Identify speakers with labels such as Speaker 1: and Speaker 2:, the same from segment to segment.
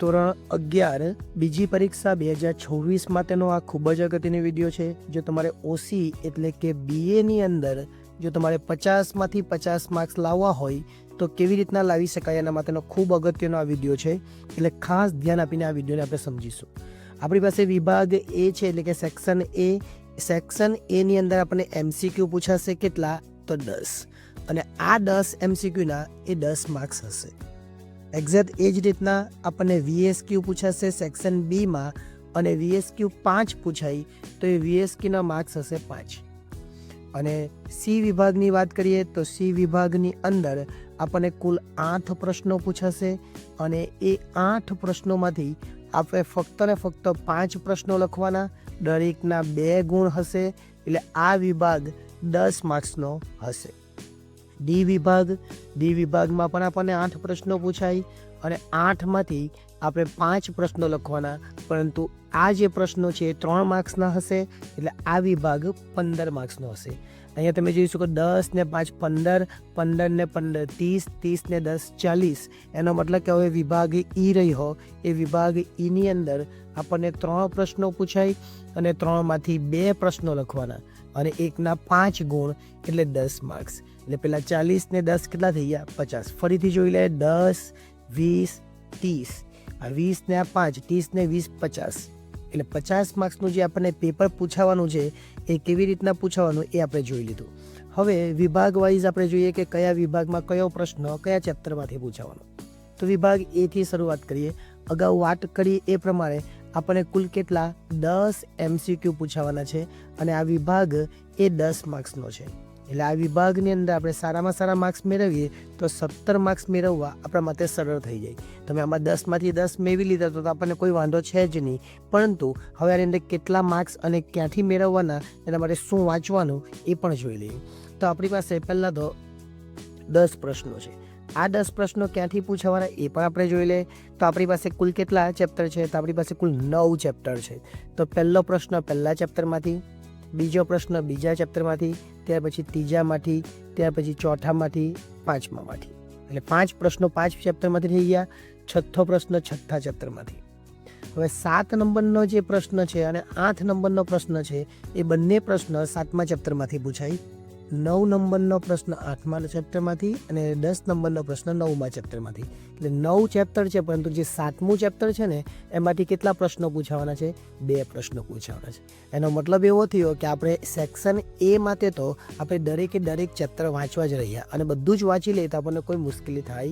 Speaker 1: ધોરણ અગિયાર, બીજી પરીક્ષા બે હજાર છવ્વીસ માટેનો આ ખૂબ જ અગત્યનો વીડિયો છે. જો તમારે ઓસી એટલે કે બીએની અંદર જો તમારે પચાસમાંથી પચાસ માર્ક્સ લાવવા હોય, તો કેવી રીતના લાવી શકાય એના માટેનો ખૂબ અગત્યનો આ વીડિયો છે. એટલે ખાસ ધ્યાન આપીને આ વિડીયોને આપણે સમજીશું. આપણી પાસે વિભાગ એ છે એટલે કે સેક્શન એ સેક્શન એની અંદર આપણને એમસીક્યુ પૂછાશે કેટલા? તો દસ. અને આ દસ એમસીક્યુના એ દસ માર્ક્સ હશે. એક્ઝેક્ટ એ જ રીતના આપણને વીએસક્યુ પૂછાશે સેક્શન બીમાં અને વીએસક્યુ પાંચ પૂછાય તો એ વીએસક્યુના માર્ક્સ હશે પાંચ. અને સી વિભાગની વાત કરીએ, તો સી વિભાગની અંદર આપણને કુલ આઠ પ્રશ્નો પૂછાશે અને એ આઠ પ્રશ્નોમાંથી આપણે ફક્ત ને ફક્ત પાંચ પ્રશ્નો લખવાના. દરેકના બે ગુણ હશે, એટલે આ વિભાગ દસ માર્ક્સનો હશે. ડી વિભાગ. ડી વિભાગમાં પણ આપણને આઠ પ્રશ્નો પૂછાય અને આઠમાંથી આપણે પાંચ પ્રશ્નો લખવાના. પરંતુ આ જે પ્રશ્નો છે એ ત્રણ માર્ક્સના હશે, એટલે આ વિભાગ પંદર માર્ક્સનો હશે. અહીંયા તમે જોઈ શકો દસ ને પાંચ પંદર પંદર ને પંદર ત્રીસ ત્રીસ ને દસ ચાલીસ. એનો મતલબ કે હવે વિભાગ ઈ રહ્યો. એ વિભાગ ઈની અંદર આપણને ત્રણ પ્રશ્નો પૂછાય અને ત્રણમાંથી બે પ્રશ્નો લખવાના. અને એકના પાંચ ગુણ એટલે દસ માર્ક્સ. એટલે પેલા ચાલીસ ને દસ કેટલા થઈ ગયા? પચાસ. ફરીથી જોઈ લે, દસ, વીસ, ત્રીસ. આ વીસ ને આ પાંચ, ત્રીસ ને વીસ, પચાસ. એટલે પચાસ માર્ક્સનું જે આપણને પેપર પૂછાવાનું છે, એ કેવી રીતના પૂછાવાનું એ આપણે જોઈ લીધું. હવે વિભાગ વાઇઝ આપણે જોઈએ કે કયા વિભાગમાં કયો પ્રશ્ન કયા ચેપ્ટરમાંથી પૂછાવાનો. તો વિભાગ એથી શરૂઆત કરીએ. અગાઉ વાત કરી એ પ્રમાણે આપણને કુલ કેટલા? દસ એમસીક્યુ પૂછાવાના છે અને આ વિભાગ એ દસ માર્ક્સનો છે. એટલે આ વિભાગની અંદર આપણે સારામાં સારા માર્ક્સ મેળવીએ તો સત્તર માર્ક્સ મેળવવા આપણા માટે સરળ થઈ જાય. તમે આમાં દસમાંથી દસ મેળવી લીધા તો આપણને કોઈ વાંધો છે જ નહીં. પરંતુ હવે આની અંદર કેટલા માર્ક્સ અને ક્યાંથી મેળવવાના એના માટે શું વાંચવાનું એ પણ જોઈ લઈએ. તો આપણી પાસે પહેલાં તો દસ પ્રશ્નો છે. આ દસ પ્રશ્નો ક્યાંથી પૂછાવાના એ પણ આપણે જોઈ લઈએ. તો આપણી પાસે કુલ કેટલા ચેપ્ટર છે? તો આપણી પાસે કુલ નવ ચેપ્ટર છે. તો પહેલો પ્રશ્ન પહેલા ચેપ્ટરમાંથી બીજો પ્રશ્ન બીજા ચેપ્ટરમાંથી, ત્યાર પછી ત્રીજામાંથી, ત્યાર પછી ચોથામાંથી, પાંચમામાંથી. એટલે પાંચ પ્રશ્નો પાંચ ચેપ્ટરમાંથી થઈ ગયા, છઠ્ઠો પ્રશ્ન છઠ્ઠા ચેપ્ટરમાંથી. હવે સાત નંબરનો જે પ્રશ્ન છે અને આઠ નંબરનો પ્રશ્ન છે, એ બંને પ્રશ્ન સાતમા ચેપ્ટરમાંથી પૂછાય. નવ નંબરનો પ્રશ્ન આઠમા ચેપ્ટરમાંથી અને દસ નંબરનો પ્રશ્ન નવમા ચેપ્ટરમાંથી. એટલે નવ ચેપ્ટર છે, પરંતુ જે સાતમું ચેપ્ટર છે ને, એમાંથી કેટલા પ્રશ્નો પૂછાવાના છે? બે પ્રશ્નો પૂછાવાના છે. એનો મતલબ એવો થયો કે આપણે સેક્શન એ માટે તો આપણે દરેકે દરેક ચેપ્ટર વાંચવા જ રહ્યા અને બધું જ વાંચી લઈએ તો આપણને કોઈ મુશ્કેલી થાય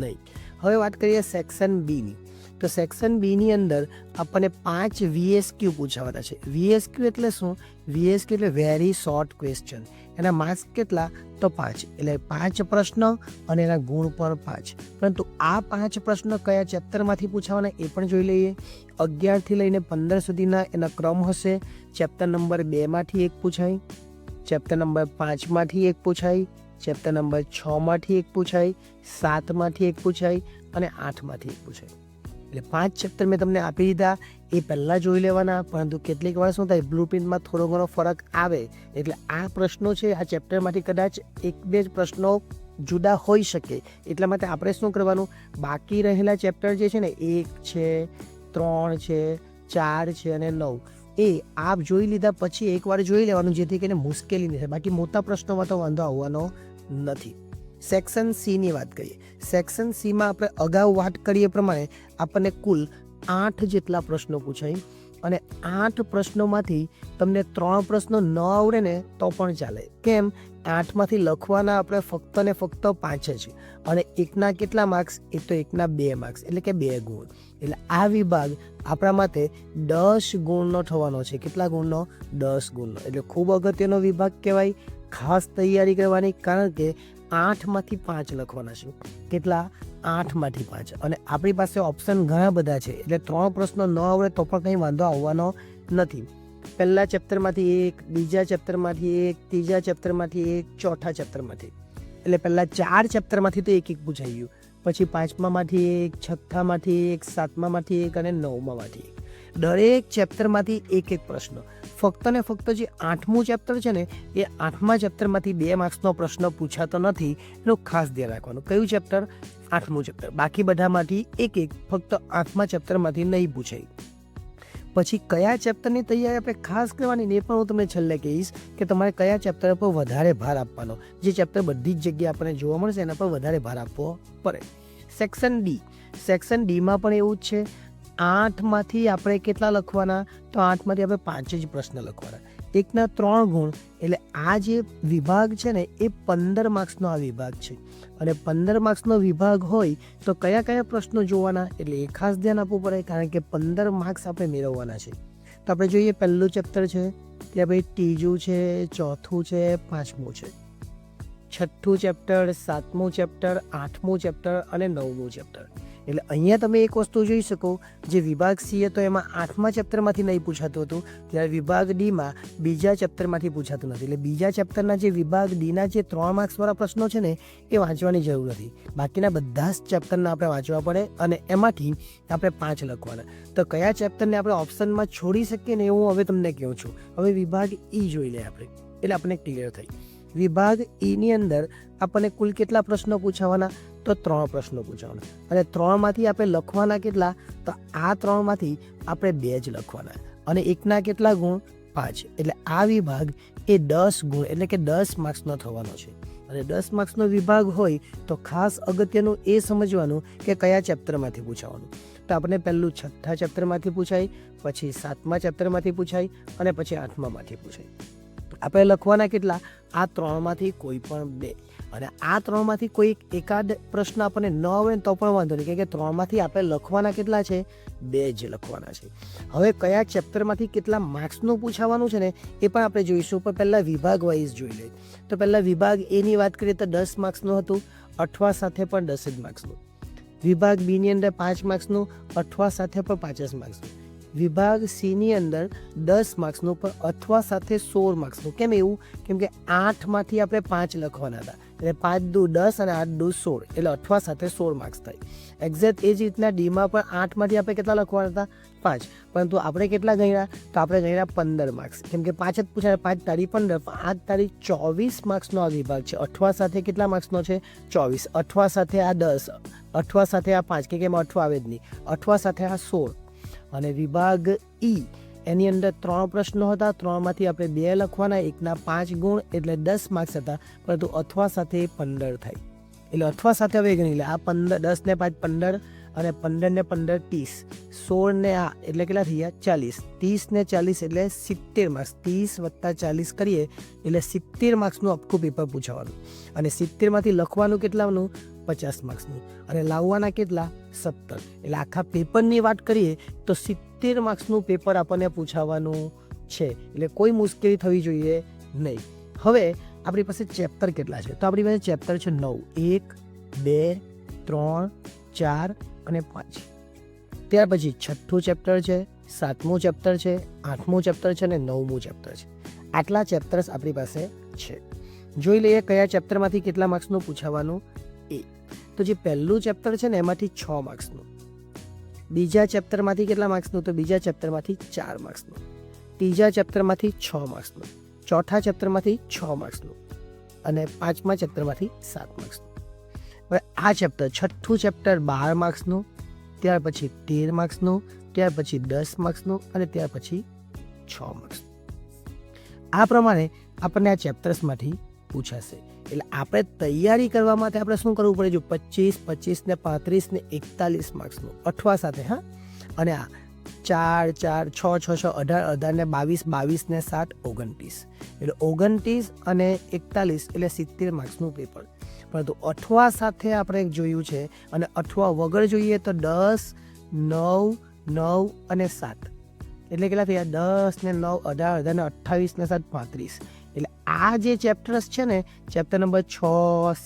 Speaker 1: નહીં. હવે વાત કરીએ સેક્શન બીની. તો સેક્શન બીની અંદર આપણને પાંચ વીએસક્યુ પૂછાવાના છે. વીએસક્યુ એટલે શું? વીએસક્યુ એટલે વેરી શોર્ટ ક્વેશ્ચન એના માર્ક્સ કેટલા? તો પાંચ. એટલે પાંચ પ્રશ્ન અને એના ગુણ પણ પાંચ. પરંતુ આ પાંચ પ્રશ્ન કયા ચેપ્ટરમાંથી પૂછાવાના એ પણ જોઈ લઈએ. અગિયારથી લઈને પંદર સુધીના એના ક્રમ હશે. ચેપ્ટર નંબર બેમાંથી એક પૂછાય. ચેપ્ટર નંબર પાંચમાંથી એક પૂછાય. ચેપ્ટર નંબર છમાંથી એક પૂછાય. સાતમાંથી એક પૂછાય. અને આઠમાંથી એક પૂછાય. એટલે પાંચ ચેપ્ટર મેં તમને આપી દીધા. એ પહેલાં જોઈ લેવાના, પરંતુ કેટલીક વાર શું થાય બ્લુ પ્રિન્ટમાં થોડો ઘણો ફરક આવે. એટલે આ પ્રશ્નો છે, આ ચેપ્ટરમાંથી કદાચ એક બે જ પ્રશ્નો જુદા હોઈ શકે. એટલા માટે આપણે શું કરવાનું? બાકી રહેલા ચેપ્ટર જે છે ને, એક છે, ત્રણ છે, ચાર છે અને નવ. એ આપ જોઈ લીધા પછી એકવાર જોઈ લેવાનું, જેથી કરીને મુશ્કેલી નહીં થાય. બાકી મોટા પ્રશ્નોમાં તો વાંધો આવવાનો નથી. સેક્શન સીની વાત કરીએ. સેક્શન સીમાં આપણે અગાઉ વાત કરીએ પ્રમાણે આપણને કુલ આઠ જેટલા પ્રશ્નો પૂછાય. અને આઠ પ્રશ્નોમાંથી તમને ત્રણ પ્રશ્નો ન આવડે ને તો પણ ચાલે. કેમ? આઠમાંથી લખવાના આપણે ફક્ત ને ફક્ત પાંચ જ અને એકના કેટલા માર્ક્સ એ તો એકના બે માર્ક્સ એટલે કે બે ગુણ. એટલે આ વિભાગ આપણા માટે દસ ગુણનો થવાનો છે. કેટલા ગુણનો? દસ ગુણનો. એટલે ખૂબ અગત્યનો વિભાગ કહેવાય. ખાસ તૈયારી કરવાની, કારણ કે આઠમાંથી પાંચ લખવાના છે. કેટલા? આઠમાંથી પાંચ. અને આપણી પાસે ઓપ્શન ઘણા બધા છે. એટલે ત્રણ પ્રશ્નો ન આવડે તો પણ કંઈ વાંધો આવવાનો નથી. પહેલા ચેપ્ટરમાંથી એક, બીજા ચેપ્ટરમાંથી એક, ત્રીજા ચેપ્ટરમાંથી એક, ચોથા ચેપ્ટરમાંથી એટલે પહેલાં ચાર ચેપ્ટરમાંથી તો એક એક પૂછાઈ ગયું. પછી પાંચમામાંથી એક, છઠ્ઠામાંથી એક, સાતમામાંથી એક અને નવમામાંથી એક. દરેક ચેપ્ટરમાંથી એક એક પ્રશ્ન. ફક્ત ને ફક્ત જે આઠમું ચેપ્ટર છે ને, એ આઠમા ચેપ્ટરમાંથી બે માર્ક્સનો પ્રશ્ન પૂછાતો નથી, એનું ખાસ ધ્યાન રાખવાનું. કયું ચેપ્ટર? આઠમું ચેપ્ટર. બાકી બધામાંથી એક એક ફક્ત આઠમા ચેપ્ટરમાંથી નહીં પૂછાય. પછી કયા ચેપ્ટરની તૈયારી આપણે ખાસ કરવાની ને પણ હું તમને છેલ્લે કહીશ કે તમારે કયા ચેપ્ટર પર વધારે ભાર આપવાનો. જે ચેપ્ટર બધી જ જગ્યાએ આપણને જોવા મળશે એના પર વધારે ભાર આપવો પડે. Section D. સેક્શન ડીમાં પણ એવું જ છે. આઠમાંથી આપણે કેટલા લખવાના? તો આઠમાંથી આપણે પાંચ જ પ્રશ્ન લખવાના. એકના ત્રણ ગુણ, એટલે આ જે વિભાગ છે ને, એ પંદર માર્ક્સનો આ વિભાગ છે. અને પંદર માર્ક્સનો વિભાગ હોય, તો કયા કયા પ્રશ્નો જોવાના? એટલે એ ખાસ ધ્યાન આપવું પડે, કારણ કે પંદર માર્ક્સ આપણે મેળવવાના છે. તો આપણે જોઈએ પહેલું ચેપ્ટર છે ત્યાં ભાઈ ત્રીજું છે, ચોથું છે, પાંચમું છે. છઠ્ઠું ચેપ્ટર, સાતમું ચેપ્ટર, આઠમું ચેપ્ટર અને નવમું ચેપ્ટર. એટલે અહીંયા તમે એક વસ્તુ જોઈ શકો, જે વિભાગ સી હતો એમાં આઠમા ચેપ્ટરમાંથી નહીં પૂછાતું હતું, ત્યારે વિભાગ ડીમાં બીજા ચેપ્ટરમાંથી પૂછાતું નથી. એટલે બીજા ચેપ્ટરના જે વિભાગ ડીના જે ત્રણ માર્ક્સવાળા પ્રશ્નો છે ને, એ વાંચવાની જરૂર નથી. બાકીના બધા જ ચેપ્ટરના આપણે વાંચવા પડે અને એમાંથી આપણે પાંચ લખવાના. તો કયા ચેપ્ટરને આપણે ઓપ્શનમાં છોડી શકીએ ને એ હું હવે તમને કહું છું. હવે વિભાગ ઈ જોઈ લે આપણે. એટલે આપણને ક્લિયર થઈ. વિભાગ ઈની અંદર આપણને કુલ કેટલા પ્રશ્નો પૂછાવાના? તો ત્રણ પ્રશ્નો પૂછવાના. અને ત્રણમાંથી આપણે લખવાના કેટલા? તો આ ત્રણમાંથી આપણે બે જ લખવાના. અને એકના કેટલા ગુણ? પાંચ. એટલે આ વિભાગ એ દસ ગુણ, એટલે કે દસ માર્ક્સનો થવાનો છે. અને દસ માર્ક્સનો વિભાગ હોય તો ખાસ અગત્યનું એ સમજવાનું કે કયા ચેપ્ટરમાંથી પૂછાવાનું. તો આપણે પહેલું છઠ્ઠા ચેપ્ટરમાંથી પૂછાય, પછી સાતમા ચેપ્ટરમાંથી પૂછાય, અને પછી આઠમામાંથી પૂછાય. આપણે લખવાના કેટલા? આ ત્રણમાંથી કોઈ પણ બે. અને આ ત્રણમાંથી કોઈ એકાદ પ્રશ્ન આપણને ન આવે ને તો પણ વાંધો નહીં. કે ત્રણમાંથી આપણે લખવાના કેટલા છે? બે જ લખવાના છે. હવે કયા ચેપ્ટરમાંથી કેટલા માર્ક્સનું પૂછાવાનું છે ને, એ પણ આપણે જોઈશું. પણ પહેલાં વિભાગ વાઇઝ જોઈ લઈએ. તો પહેલાં વિભાગ એની વાત કરીએ તો દસ માર્ક્સનું હતું, અઠવા સાથે પણ દસ જ માર્ક્સનું. વિભાગ બીની અંદર પાંચ માર્ક્સનું, અઠવા સાથે પણ પાંચ જ માર્ક્સનું. વિભાગ સીની અંદર દસ માર્ક્સનું, પણ અથવા સાથે સોળ માર્ક્સનું. કેમ એવું? કેમ કે આઠમાંથી આપણે પાંચ લખવાના હતા. એટલે પાંચ દુ દસ અને આઠ દુ સોળ. એટલે અઠવા સાથે સોળ માર્ક્સ થાય. એક્ઝેક્ટ એ જ રીતના ડીમાં પણ આઠમાંથી આપણે કેટલા લખવાના હતા? પાંચ. પરંતુ આપણે કેટલા ગણ્યા? તો આપણે ગણ્યા પંદર માર્ક્સ કેમ કે પાંચ જ પૂછાય પાંચ તારીખ પંદર. આઠ તારીખ ચોવીસ માર્ક્સનો આ વિભાગ છે. અઠવા સાથે કેટલા માર્ક્સનો છે? ચોવીસ. અઠવા સાથે આ દસ. અઠવા સાથે આ પાંચ. કે એમાં અઠવા આવે જ નહીં. અઠવા સાથે આ સોળ. અને વિભાગ ઈ એની અંદર ત્રણ પ્રશ્નો હતા. ત્રણમાંથી આપણે બે લખવાના, એકના પાંચ ગુણ એટલે દસ માર્ક્સ હતા. પરંતુ અથવા સાથે પંદર થાય એટલે અથવા સાથે હવે ગણી લે. આ પંદર, દસ ને પાંચ, પંદર અને પંદર ને પંદર ત્રીસ. સોળ ને આ એટલે કેટલા થયા? ચાલીસ. ત્રીસ ને ચાલીસ એટલે સિત્તેર માર્ક્સ ત્રીસ વત્તા ચાલીસ કરીએ એટલે સિત્તેર માર્ક્સનું આખું પેપર પૂછાવાનું. અને સિત્તેરમાંથી લખવાનું કેટલાનું? પચાસ માર્ક્સનું અને લાવવાના કેટલા? સત્તર. એટલે આખા પેપરની વાત કરીએ તો સિત્તેર માર્ક્સનું પેપર આપણને પૂછાવાનું છે. એટલે કોઈ મુશ્કેલી થવી જોઈએ નહીં. હવે આપણી પાસે ચેપ્ટર કેટલા છે? તો આપણી પાસે ચેપ્ટર છે નવ. એક, બે, ત્રણ, ચાર અને પાંચ. ત્યાર પછી છઠ્ઠું ચેપ્ટર છે, સાતમું ચેપ્ટર છે, આઠમું ચેપ્ટર છે અને નવમું ચેપ્ટર છે. આટલા ચેપ્ટર્સ આપણી પાસે છે. જોઈ લઈએ કયા ચેપ્ટરમાંથી કેટલા માર્ક્સનું પૂછાવાનું. એ. તો જે પહેલું ચેપ્ટર છે ને એમાંથી છ માર્ક્સનું. બીજા ચેપ્ટરમાંથી કેટલા માર્ક્સનું? તો બીજા ચેપ્ટરમાંથી ચાર માર્ક્સનું. ત્રીજા ચેપ્ટરમાંથી છ માર્ક્સનું. ચોથા ચેપ્ટરમાંથી છ માર્ક્સનું. અને પાંચમા ચેપ્ટરમાંથી સાત માર્ક્સનું. આ ચેપ્ટર છઠ્ઠું ચેપ્ટર બાર માર્ક્સનું ત્યાર પછી તેર માર્ક્સનું ત્યાર પછી દસ માર્ક્સનું અને ત્યાર પછી છ માર્ક્સ આ પ્રમાણે આપણને આ ચેપ્ટર્સમાંથી પૂછાશે. એટલે આપણે તૈયારી કરવા માટે આપણે શું કરવું પડે? જો પચીસ પચીસ ને પાંત્રીસ ને એકતાલીસ માર્ક્સનું અઠવા સાથે, હા? અને આ ચાર ચાર, છ છ છ, અઢાર અઢાર ને બાવીસ બાવીસ ને સાત, ઓગણત્રીસ. એટલે ઓગણત્રીસ અને એકતાલીસ એટલે સિત્તેર માર્ક્સનું પેપર પરંતુ અઠવા સાથે આપણે જોયું છે અને અઠવા વગર જોઈએ તો દસ, નવ નવ અને સાત. એટલે કેટલા થયા? દસ ને નવ, અઢાર અઢાર ને અઠ્ઠાવીસ ને સાત, પાંત્રીસ. એટલે આ જે ચેપ્ટર્સ છે ને, ચેપ્ટર નંબર છ,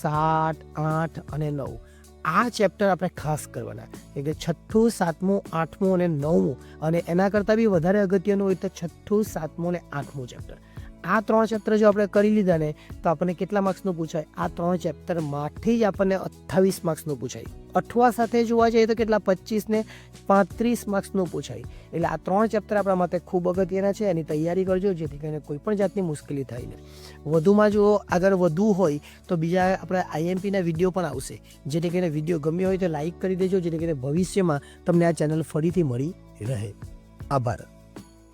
Speaker 1: સાત, આઠ અને નવ, આ ચેપ્ટર આપણે ખાસ કરવાના. એટલે છઠ્ઠું, સાતમું, આઠમું અને નવમું. અને એના કરતાં બી વધારે અગત્યનું હોય તો છઠ્ઠું, સાતમું અને આઠમું ચેપ્ટર. આ ત્રણ ચેપ્ટર જો આપણે કરી લીધા ને, તો આપણને કેટલા માર્ક્સનું પૂછાય? આ ત્રણ ચેપ્ટરમાંથી જ આપણને અઠ્ઠાવીસ માર્ક્સનું પૂછાય. અઠવા સાથે જોવા જઈએ તો કેટલા? પચીસ ને પાંત્રીસ માર્ક્સનું પૂછાય. એટલે આ ત્રણ ચેપ્ટર આપણા માટે ખૂબ અગત્યના છે, એની તૈયારી કરજો, જેથી કરીને કોઈ પણ જાતની મુશ્કેલી થાય નહીં. વધુમાં જો આગળ વધુ હોય તો બીજા આપણે આઈએમપીના વીડિયો પણ આવશે. જેથી કરીને વીડિયો ગમ્યો હોય તો લાઈક કરી દેજો, જેથી કરીને ભવિષ્યમાં તમને આ ચેનલ ફરીથી મળી રહે. આભાર.